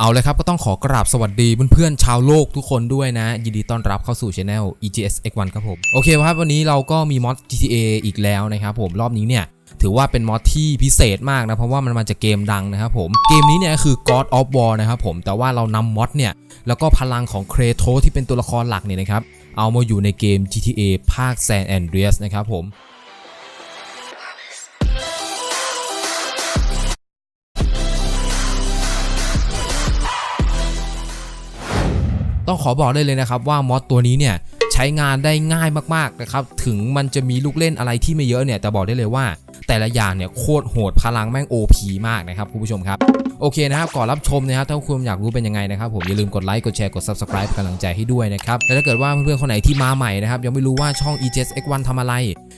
เอาเลยครับก็ต้องขอกราบสวัสดีเพื่อนๆชาวโลกทุกคนด้วยนะ ยินดีต้อนรับเข้าสู่ช anel EGS X1 ครับผม โอเคครับวันนี้เราก็มีมอด GTA อีกแล้วนะครับผมรอบนี้เนี่ย ถือว่าเป็นมอดที่พิเศษมากนะ เพราะว่ามันมาจากเกมดังนะครับผม เกมนี้เนี่ยคือ God of War นะครับผมแต่ว่าเรานำมอดเนี่ย แล้วก็พลังของเครโ s ที่เป็นตัวละครหลักเนี่ยนะครับเอามาอยู่ในเกม GTA ภาค San Andreas นะครับผม ต้องขอบอกได้เลยนะครับว่ามอดตัวนี้เนี่ยใช้งานได้ง่ายมากๆนะครับถึงมันจะมีลูกเล่นอะไรที่ไม่เยอะเนี่ยแต่บอกได้เลยว่าแต่ละอย่างเนี่ยโคตรโหดพลังแม่ง OP มากนะครับคุณผู้ชมครับ โอเคนะครับก่อนรับชมนะครับถ้าคุณอยากรู้เป็นยังไงนะครับผมอย่าลืมกดไลค์กดแชร์กด Subscribe เป็นกำลังใจให้ด้วยนะครับและถ้าเกิดว่าเพื่อนๆคนไหนที่มาใหม่นะครับยังไม่รู้ว่าช่อง e j s X1 ทำอะไร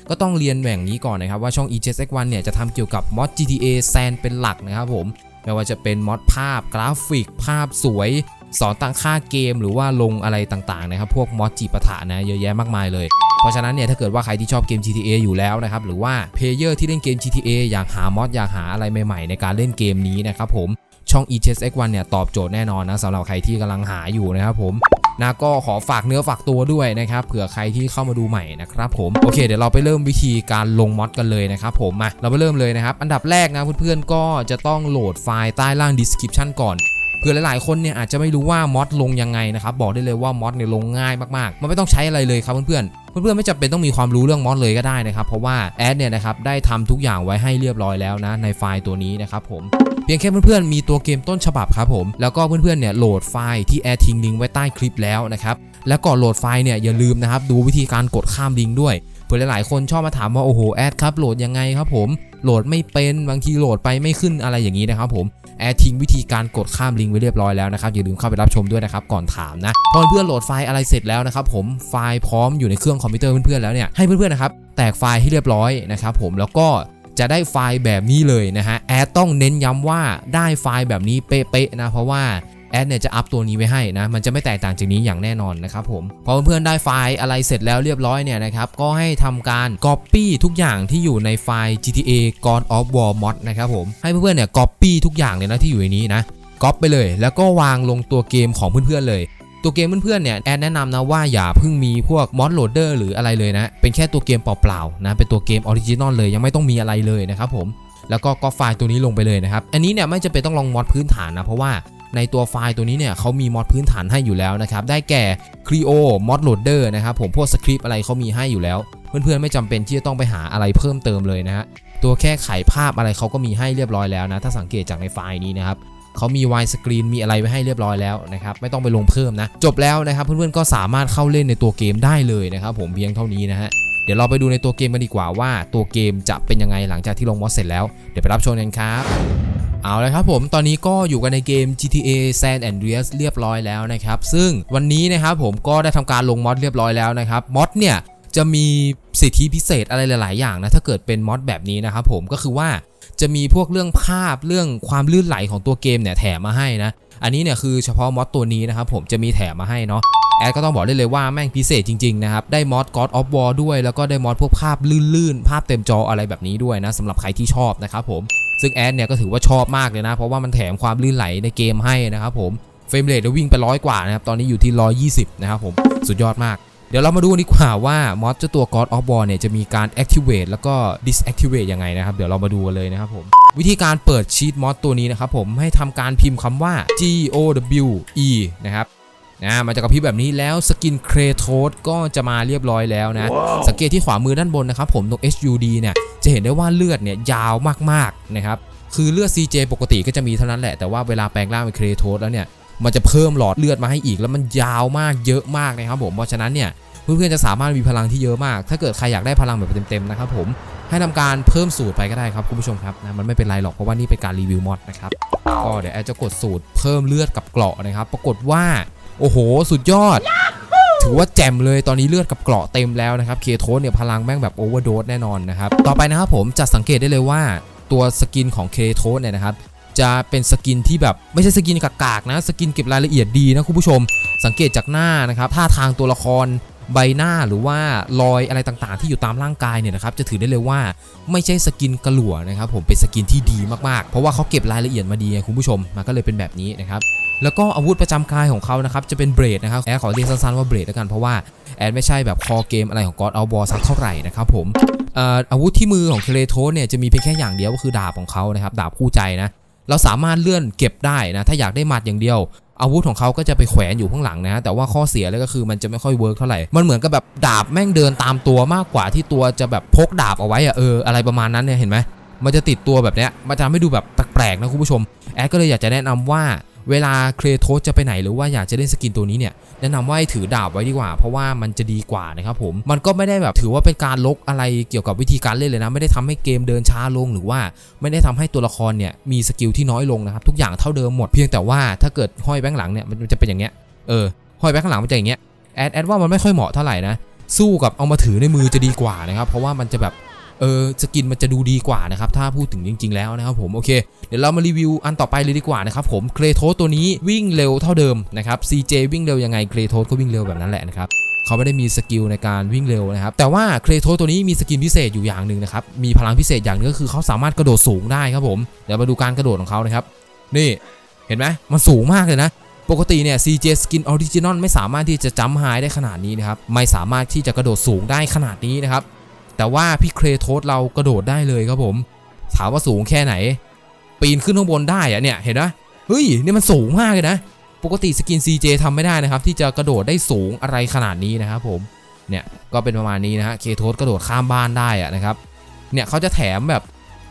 ก็ต้องเรียนแหว่งนี้ก่อนนะครับว่าช่อง e j s X1 เนี่ยจะทำเกี่ยวกับมอด GTA San เป็นหลักนะครับผมไม่ว่าจะเป็นมอดภาพกราฟิก ภาพสวย สอนตั้งค่าเกมหรือว่าลงอะไรต่างๆนะครับพวกมอดจีปะถะนะเยอะแยะมากมายเลย เพราะฉะนั้นเนี่ยถ้าเกิดว่าใครที่ชอบเกม GTA อยู่แล้วนะครับหรือว่าเพลเยอร์ที่เล่นเกม GTA อยากหามอดอยากหาอะไรใหม่ๆ ในการเล่นเกมนี้นะครับผมช่อง e c h s X1 เนี่ยตอบโจทย์แน่นอนนะสำหรับใครที่กำลังหาอยู่นะครับผมนะก็ขอฝากเนื้อฝากตัวด้วยนะครับเผื่อใครที่เข้ามาดูใหม่นะครับผมโอเคเดี๋ยวเราไปเริ่มวิธีการลงมอดกันเลยนะครับผมมาเราไปเริ่มเลยนะครับ อันดับแรกนะเพื่อนๆก็จะต้องโหลดไฟล์ใต้ล่าง description ก่อน เผื่อหลายๆคนเนี่ยอาจจะไม่รู้ว่ามอดลงยังไงนะครับบอกได้เลยว่ามอดเนี่ยลงง่ายมากๆ มันไม่ต้องใช้อะไรเลยครับเพื่อนๆเพื่อนๆไม่จำเป็นต้องมีความรู้เรื่องมอดเลยก็ได้นะครับเพราะว่าแอดเนี่ยนะครับได้ทำทุกอย่างไว้ให้เรียบร้อยแล้วนะในไฟล์ตัวนี้นะครับผมเพียงแค่เพื่อนๆ มีตัวเกมต้นฉบับครับผม แล้วก็เพื่อนๆ เนี่ยโหลดไฟล์ที่แอดทิ้งลิงก์ไว้ใต้คลิปแล้วนะครับ แล้วก่อนโหลดไฟล์เนี่ยอย่าลืมนะครับดูวิธีการกดข้ามลิงก์ด้วย เผื่อหลายๆ คนชอบมาถามว่าโอ้โหแอดครับโหลดยังไงครับผม โหลดไม่เป็นบางทีโหลดไปไม่ขึ้นอะไรอย่างนี้นะครับผมแอดทิ้งวิธีการกดข้ามลิงก์ไว้เรียบร้อยแล้วนะครับอย่าลืมเข้าไปรับชมด้วยนะครับก่อนถามนะพอเพื่อนโหลดไฟล์อะไรเสร็จแล้วนะครับผมไฟล์พร้อมอยู่ในเครื่องคอมพิวเตอร์เพื่อนๆแล้วเนี่ยให้เพื่อนๆนะครับแตกไฟล์ให้เรียบร้อยนะครับผมแล้วก็จะได้ไฟล์แบบนี้เลยนะฮะแอดต้องเน้นย้ำว่าได้ไฟล์แบบนี้เป๊ะๆนะเพราะว่า แอดเนี่ยจะอัพตัวนี้ไว้ให้นะ มันจะไม่แตกต่างจากนี้อย่างแน่นอนนะครับผม พอเพื่อนๆได้ไฟล์อะไรเสร็จแล้วเรียบร้อยเนี่ยนะครับ ก็ให้ทำการ Copy ทุกอย่างที่อยู่ในไฟล์ GTA God of War Mod นะครับผม ให้เพื่อนๆเนี่ย Copy ทุกอย่างเลยนะที่อยู่ในนี้นะก๊อปไปเลย แล้วก็วางลงตัวเกมของเพื่อนๆเลยตัวเกมเพื่อนๆเนี่ยแอดแนะนำนะว่าอย่าเพิ่งมีพวกมอดโหลดเดอร์หรืออะไรเลยนะ เป็นแค่ตัวเกมเปล่าๆนะเป็นตัวเกมออริจินอลเลยยังไม่ต้องมีอะไรเลยนะครับผมแล้วก็ก๊อปไฟล์ตัวนี้ลงไปเลยนะครับ อันนี้เนี่ยไม่จำเป็นต้องลองมอดพื้นฐานนะเพราะว่า ในตัวไฟล์ตัวนี้เนี่ยเขามีมอดพื้นฐานให้อยู่แล้วนะครับ ได้แก่ Creo Mod Loader นะครับผมพวกสคริปต์อะไรเขามีให้อยู่แล้ว เพื่อนๆไม่จำเป็นที่จะต้องไปหาอะไรเพิ่มเติมเลยนะฮะตัวแค่ไขภาพอะไรเขาก็มีให้เรียบร้อยแล้วนะ ถ้าสังเกตจากในไฟล์นี้นะครับเขามีไวสกรีนมีอะไรไว้ให้เรียบร้อยแล้วนะครับ ไม่ต้องไปลงเพิ่มนะ จบแล้วนะครับ เพื่อนๆก็สามารถเข้าเล่นในตัวเกมได้เลยนะครับ ผมเพียงเท่านี้นะฮะเดี๋ยวเราไปดูในตัวเกมกันดีกว่าว่า ตัวเกมจะเป็นยังไงหลังจากที่ลงมอดเสร็จแล้วเดี๋ยวไปรับชมกันครับ เอาลยครับผมตอนนี้ก็อยู่กันในเกม GTA San Andreas เรียบร้อยแล้วนะครับ ซึ่งวันนี้นะครับผมก็ได้ทำการลงมอดเรียบร้อยแล้วนะครับมอดเนี่ยจะมีสิทธิพิเศษอะไรหลาย ๆ อย่างนะ ถ้าเกิดเป็นมอดแบบนี้นะครับผมก็คือว่าจะมีพวกเรื่องภาพเรื่องความลื่นไหลของตัวเกมเนี่ยแถมมาให้นะ อันนี้เนี่ยคือเฉพาะมอดตัวนี้นะครับผมจะมีแถมมาให้เนาะแอดก็ต้องบอกได้เลยว่าแม่งพิเศษจริง ๆ นะครับ ได้มอด God of War ด้วย แล้วก็ได้มอดพวกภาพลื่น ๆ ภาพเต็มจออะไรแบบนี้ด้วยนะสำหรับใครที่ชอบนะครับผม ซึ่งแอดเนี่ยก็ถือว่าชอบมากเลยนะ เพราะว่ามันแถมความลื่นไหลในเกมให้นะครับผมเฟรมเรทวิ่งไปร้อยกว่านะครับ ตอนนี้อยู่ที่ 120 นะครับผมสุดยอดมาก เดี๋ยวเรามาดูดีกว่าว่ามอดเจ้าตัว God of War เนี่ยจะมีการ activate แล้วก็ disactivate ยังไงนะครับ เดี๋ยวเรามาดูกันเลยนะครับผมวิธีการเปิดชีตมอดตัวนี้นะครับผมให้ทำการพิมพ์คำว่า G O W E นะครับ นะมันจะกระพริบแบบนี้แล้วสกินเครโทสก็จะมาเรียบร้อยแล้วนะสังเกตที่ขวามือด้านบนนะครับผมตรง HUD เนี่ยจะเห็นได้ว่าเลือดเนี่ยยาวมากๆนะครับคือเลือด CJ ปกติก็จะมีเท่านั้นแหละแต่ว่าเวลาแปลงร่างเป็นเครโทสแล้วเนี่ยมันจะเพิ่มหลอดเลือดมาให้อีกแล้วมันยาวมากเยอะมากนะครับผมเพราะฉะนั้นเนี่ยเพื่อนๆจะสามารถมีพลังที่เยอะมาก ถ้าเกิดใครอยากได้พลังแบบเต็มๆนะครับผมให้ทำการเพิ่มสูตรไปก็ได้ครับคุณผู้ชมครับนะมันไม่เป็นไรหรอกเพราะว่านี่เป็นการรีวิวมอดนะครับก็เดี๋ยวแอดจะกดสูตรเพิ่มเลือดกับเกราะนะครับ ปรากฏว่า โอ้โห สุดยอด ถือว่าแจ่มเลยตอนนี้เลือดกับเกราะเต็มแล้วนะครับเคโทสเนี่ยพลังแม่งแบบโอเวอร์โดสแน่นอนนะครับต่อไปนะครับผมจะสังเกตได้เลยว่าตัวสกินของเคโทสเนี่ยนะครับจะเป็นสกินที่แบบไม่ใช่สกินกากๆนะสกินเก็บรายละเอียดดีนะคุณผู้ชม สังเกตจากหน้านะครับท่าทางตัวละครใบหน้าหรือว่ารอยอะไรต่างๆ ที่อยู่ตามร่างกายเนี่ยนะครับจะถือได้เลยว่าไม่ใช่สกินกระหลัวนะครับผมเป็นสกินที่ดีมากๆ เพราะว่าเขาเก็บรายละเอียดมาดีคุณผู้ชมมันก็เลยเป็นแบบนี้นะครับ แล้วก็อาวุธประจำกายของเขานะครับจะเป็นเบรดนะครับแอดขอเรียกสั้นๆว่าเบรดแล้วกันเพราะว่าแอดไม่ใช่แบบคอเกมอะไรของ God of War สักเท่าไหร่นะครับผมเอ่อาวุธที่มือของเคเลโทสเนี่ยจะมีเพียงแค่อย่างเดียวก็คือดาบของเขานะครับดาบคู่ใจนะเราสามารถเลื่อนเก็บได้นะถ้าอยากได้หมัดอย่างเดียว อาวุธของเขาก็จะไปแขวนอยู่ข้างหลังนะแต่ว่าข้อเสียเลยก็คือมันจะไม่ค่อยเวิร์กเท่าไหร่มันเหมือนกับแบบดาบแม่งเดินตามตัวมากกว่าที่ตัวจะแบบพกดาบเอาไว้อะเอออะไรประมาณนั้นเนี่ยเห็นไหมมันจะติดตัวแบบเนี้ยมันจะทำให้ดูแบบแปลกๆนะคุณผู้ชมแอดก็เลยอยากจะแนะนำว่า เวลาเครโทสจะไปไหนหรือว่าอยากจะเล่นสกินตัวนี้เนี่ยแนะนำว่าให้ถือดาบไว้ดีกว่า เพราะว่ามันจะดีกว่านะครับผมมันก็ไม่ได้แบบถือว่าเป็นการลกอะไรเกี่ยวกับวิธีการเล่นเลยนะ ไม่ได้ทำให้เกมเดินช้าลง หรือว่าไม่ได้ทำให้ตัวละครเนี่ยมีสกิลที่น้อยลงนะครับทุกอย่างเท่าเดิมหมดเพียงแต่ว่าถ้าเกิดห้อยแบงค์หลังเนี่ยมันจะเป็นอย่างเงี้ยเออห้อยแบงค์ข้างหลังมันจะอย่างเงี้ยแอดแอดว่ามันไม่ค่อยเหมาะเท่าไหร่นะสู้กับเอามาถือในมือจะดีกว่านะครับเพราะว่ามันจะแบบ เออสกินมันจะดูดีกว่านะครับถ้าพูดถึงจริง ๆ แล้วนะครับผมโอเค เดี๋ยวเรามารีวิวอันต่อไปเลยดีกว่านะครับผมเครโทสตัวนี้วิ่งเร็วเท่าเดิมนะครับ CJ วิ่งเร็วยังไงเครโทสก็วิ่งเร็วแบบนั้นแหละนะครับเขาไม่ได้มีสกิลในการวิ่งเร็วนะครับ แต่ว่าเครโทตัวนี้มีสกินพิเศษอยู่อย่างหนึ่งนะครับ มีพลังพิเศษอย่างหนึงก็คือเขาสามารถกระโดดสูงได้ครับผม เดี๋ยวมาดูการกระโดดของเขานะครับ นี่เห็นไหมมันสูงมากเลยนะ ปกติเนี่ย CJ Skin Original ไม่สามารถที่จะจัมไฮได้ขนาดนี้นะครับ ไม่สามารถที่จะกระโดดสูงได้ขนาดนี้นะครับ แต่ว่าพี่เครโทสเรากระโดดได้เลยครับผม ถามว่าสูงแค่ไหน ปีนขึ้นข้างบนได้อะเนี่ยเห็นไหมเฮ้ยนี่มันสูงมากเลยนะ ปกติสกิน CJ ทำไม่ได้นะครับ ที่จะกระโดดได้สูงอะไรขนาดนี้นะครับผมเนี่ยก็เป็นประมาณนี้นะฮะเคโทสกระโดดข้ามบ้านได้อะนะครับเนี่ยเขาจะแถมแบบ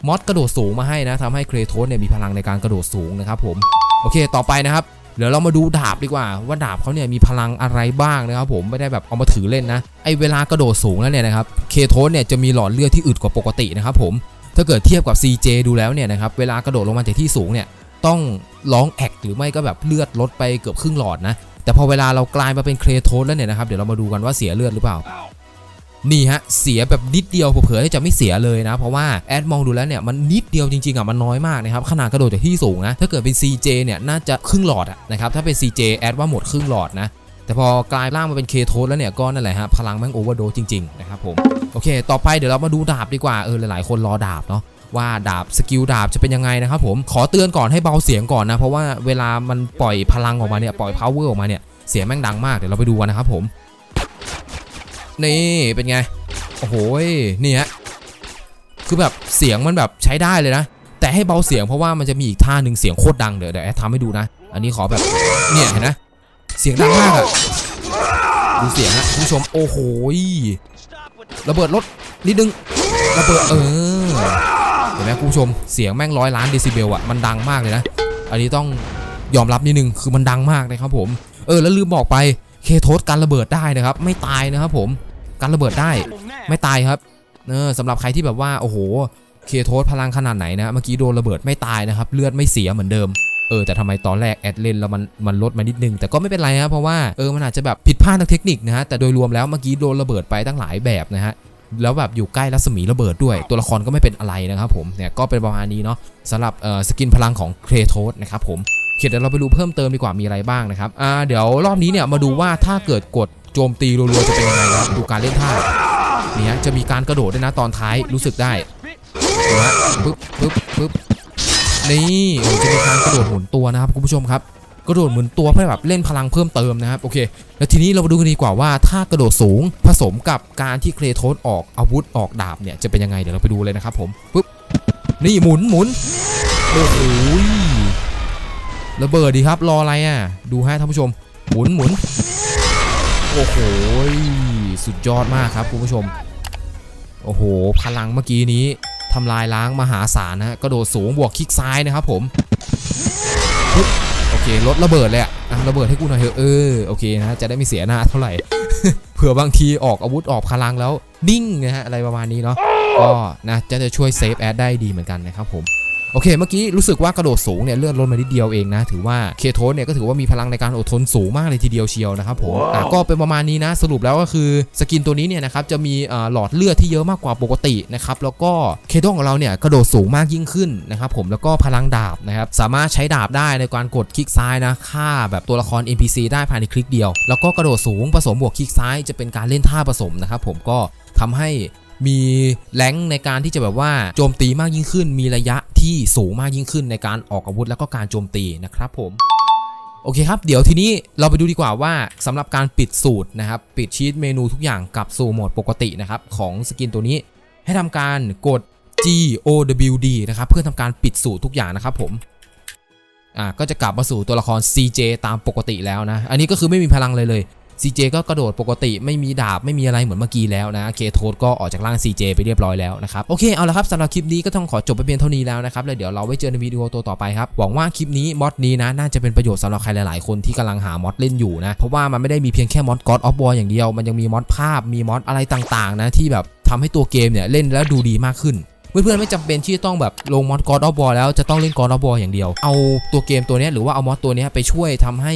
มอดกระโดดสูงมาให้นะทำให้เครโทสเนี่ยมีพลังในการกระโดดสูงนะครับผมโอเคต่อไปนะครับ เดี๋ยวเรามาดูดาบดีกว่าว่าดาบเขาเนี่ยมีพลังอะไรบ้างนะครับผมไม่ได้แบบเอามาถือเล่นนะไอเวลากระโดดสูงแล้วเนี่ยนะครับเคโทสเนี่ยจะมีหลอดเลือดที่อึดกว่าปกตินะครับผมถ้าเกิดเทียบกับ CJ ดูแล้วเนี่ยนะครับเวลากระโดดลงมาจากที่สูงเนี่ยต้องร้องแอกหรือไม่ก็แบบเลือดลดไปเกือบครึ่งหลอดนะแต่พอเวลาเรากลายมาเป็นเคโทสแล้วเนี่ยนะครับเดี๋ยวเรามาดูกันว่าเสียเลือดหรือเปล่า นี่ฮะเสียแบบนิดเดียวเผื่อจะไม่เสียเลยนะ เพราะว่าแอดมองดูแล้วเนี่ยมันนิดเดียวจริงๆอะมันน้อยมากนะครับขนาดกระโดดจากที่สูงนะถ้าเกิดเป็น CJ เนี่ยน่าจะครึ่งหลอดนะครับถ้าเป็น CJ แอดว่าหมดครึ่งหลอดนะแต่พอกลายร่างมาเป็นเคโทสแล้วเนี่ยก็นั่นแหละฮะพลังแม่งโอเวอร์โดจริงๆนะครับผมโอเค ต่อไปเดี๋ยวเรามาดูดาบดีกว่าเออหลายๆ คนรอดาบเนาะว่าดาบสกิลดาบจะเป็นยังไงนะครับผมขอเตือนก่อนให้เบาเสียงก่อนนะเพราะว่าเวลามันปล่อยพลังออกมาเนี่ยปล่อย power ออกมาเนี่ยเสียงแม่งดังมากเดี๋ยวเราไปดูกันนะครับผม นี่เป็นไง โอ้โหนี่ฮะคือแบบเสียงมันแบบใช้ได้เลยนะ แต่ให้เบาเสียงเพราะว่ามันจะมีอีกท่าหนึ่งเสียงโคตรดังเดี๋ยวเดี๋ยวแอดทำให้ดูนะ อันนี้ขอแบบเนี่ยเห็นนะเสียงดังมากอะดูเสียงนะคุณผู้ชมโอ้โหระเบิดรถนิดนึงระเบิดเออเห็นไหมคุณผู้ชมเสียงแม่งร้อยล้านเดซิเบลอะมันดังมากเลยนะ อันนี้ต้องยอมรับนิดนึงคือมันดังมากนะครับผม เออแล้วลืมบอกไปเคโทสการระเบิดได้นะครับ ไม่ตายนะครับผม การระเบิดได้ไม่ตายครับเออสำหรับใครที่แบบว่าโอ้โหเคโทสพลังขนาดไหนนะเมื่อกี้โดนระเบิดไม่ตายนะครับ เลือดไม่เสียเหมือนเดิมเออแต่ทำไมตอนแรกแอดเลนแล้วมันมันลดมานิดนึง แต่ก็ไม่เป็นไรนะเพราะว่าเออมันอาจจะแบบผิดพลาดทางเทคนิคนะฮะแต่โดยรวมแล้วเมื่อกี้โดนระเบิดไปตั้งหลายแบบนะฮะแล้วแบบอยู่ใกล้รัศมีระเบิดด้วย ตัวละครก็ไม่เป็นอะไรนะครับผมเนี่ยก็เป็นประมาณนี้เนาะสำหรับเออสกินพลังของเคโทสนะครับผมโอเคเดี๋ยวเราไปดูเพิ่มเติมดีกว่ามีอะไรบ้างนะครับอ่าเดี๋ยวรอบนี้เนี่ยมาดูว่าถ้าเกิดกด โจมตีรัวๆจะเป็นยังไงครับดูการเล่นท่าเนี่ฮะจะมีการกระโดดด้วยนะตอนท้ายรู้สึกได้ดูฮะปึ๊บปึ๊บปึ๊บนี่จะมีการกระโดดหมุนตัวนะครับคุณผู้ชมครับ กระโดดหมุนตัวเพื่อแบบเล่นพลังเพิ่มเติมนะครับโอเค แล้วทีนี้เรามาดูกันดีกว่าว่าถ้ากระโดดสูงผสมกับการที่เคลโทสออกอาวุธออกดาบเนี่ยจะเป็นยังไงเดี๋ยวเราไปดูเลยนะครับผมปึ๊บนี่หมุนหมุนโอ้โหระเบิดดีครับรออะไรอะดูฮะท่านผู้ชมหมุนหมุน โอ้โห สุดยอดมากครับคุณผู้ชม โอ้โห พลังเมื่อกี้นี้ทำลายล้างมหาศาลนะกระโดดสูงบวกคลิกซ้ายนะครับผมโอเคลดระเบิดเลยอะอะระเบิดให้กูหน่อยเถอะเออโอเคนะจะได้ไม่เสียหน้าเท่าไหร่เผื่อบางทีออกอาวุธออกพลังแล้วนิ่งนะฮะอะไรประมาณนี้เนาะก็นะจะจะช่วยเซฟแอดได้ดีเหมือนกันนะครับผม โอเค เมื่อกี้รู้สึกว่ากระโดดสูงเนี่ยเลื่อนลดมานิดเดียวเองนะ ถือว่าเคโทสเนี่ยก็ถือว่ามีพลังในการอดทนสูงมากเลยทีเดียวเชียวนะครับผมอะก็เป็นประมาณนี้นะ สรุปแล้วก็คือสกินตัวนี้เนี่ยนะครับจะมีเอ่อหลอดเลือดที่เยอะมากกว่าปกตินะครับแล้วก็เคโทของเราเนี่ยกระโดดสูงมากยิ่งขึ้นนะครับผมแล้วก็พลังดาบนะครับสามารถใช้ดาบได้ในการกดคลิกซ้ายนะฆ่าแบบตัวละคร NPC ได้ภายในคลิกเดียว แล้วก็กระโดดสูงผสมบวกคลิกซ้ายจะเป็นการเล่นท่าผสมนะครับผมก็ทำให้ มีแรงในการที่จะแบบว่าโจมตีมากยิ่งขึ้น มีระยะที่สูงมากยิ่งขึ้นในการออกอาวุธแล้วก็การโจมตีนะครับผมโอเคครับ เดี๋ยวทีนี้เราไปดูดีกว่าว่าสำหรับการปิดสูตรนะครับ ปิดชีตเมนูทุกอย่างกลับสู่โหมดปกตินะครับ ของสกินตัวนี้ ให้ทำการกด G O W D นะครับ เพื่อทำการปิดสูตรทุกอย่างนะครับผมอ่าก็จะกลับมาสู่ตัวละคร CJ ตามปกติแล้วนะ อันนี้ก็คือไม่มีพลังเลยเลย CJ ก็กระโดดปกติไม่มีดาบไม่มีอะไรเหมือนเมื่อกี้แล้วนะเคโทสก็ออกจากร่าง CJ ไปเรียบร้อยแล้วนะครับโอเคเอาละครับสำหรับคลิปนี้ก็ต้องขอจบไปเพียงเท่านี้แล้วนะครับแล้วเดี๋ยวเราไว้เจอในวิดีโอตัวต่อไปครับหวังว่าคลิปนี้มอดนี้นะน่าจะเป็นประโยชน์สำหรับใครหลาย ๆ คนที่กำลังหามอดเล่นอยู่นะเพราะว่ามันไม่ได้มีเพียงแค่มอด God of War อย่างเดียว มันยังมีมอดภาพมีมอดอะไรต่างๆนะที่แบบทำให้ตัวเกมเนี่ยเล่นแล้วดูดีมากขึ้นเพื่อนๆไม่จำเป็นที่จะต้องแบบลงมอด God of War แล้วจะต้องเล่น God of War อย่างเดียว เอาตัวเกมตัวนี้หรือว่าเอามอดตัวนี้ไปช่วยทำให้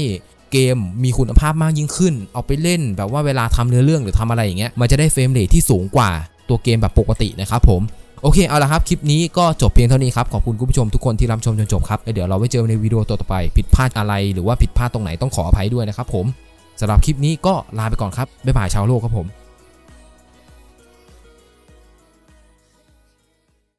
เกมมีคุณภาพมากยิ่งขึ้น เอาไปเล่นแบบว่าเวลาทำเนื้อเรื่องหรือทำอะไรอย่างเงี้ยมันจะได้เฟรมเรทที่สูงกว่าตัวเกมแบบปกตินะครับผมโอเคเอาละครับ คลิปนี้ก็จบเพียงเท่านี้ครับ ขอบคุณคุณผู้ชมทุกคนที่รับชมจนจบครับ เดี๋ยวเราไว้เจอในวิดีโอตัวต่อไป ผิดพลาดอะไรหรือว่าผิดพลาดตรงไหนต้องขออภัยด้วยนะครับผมสำหรับคลิปนี้ก็ลาไปก่อนครับบ๊ายบายชาวโลกครับผม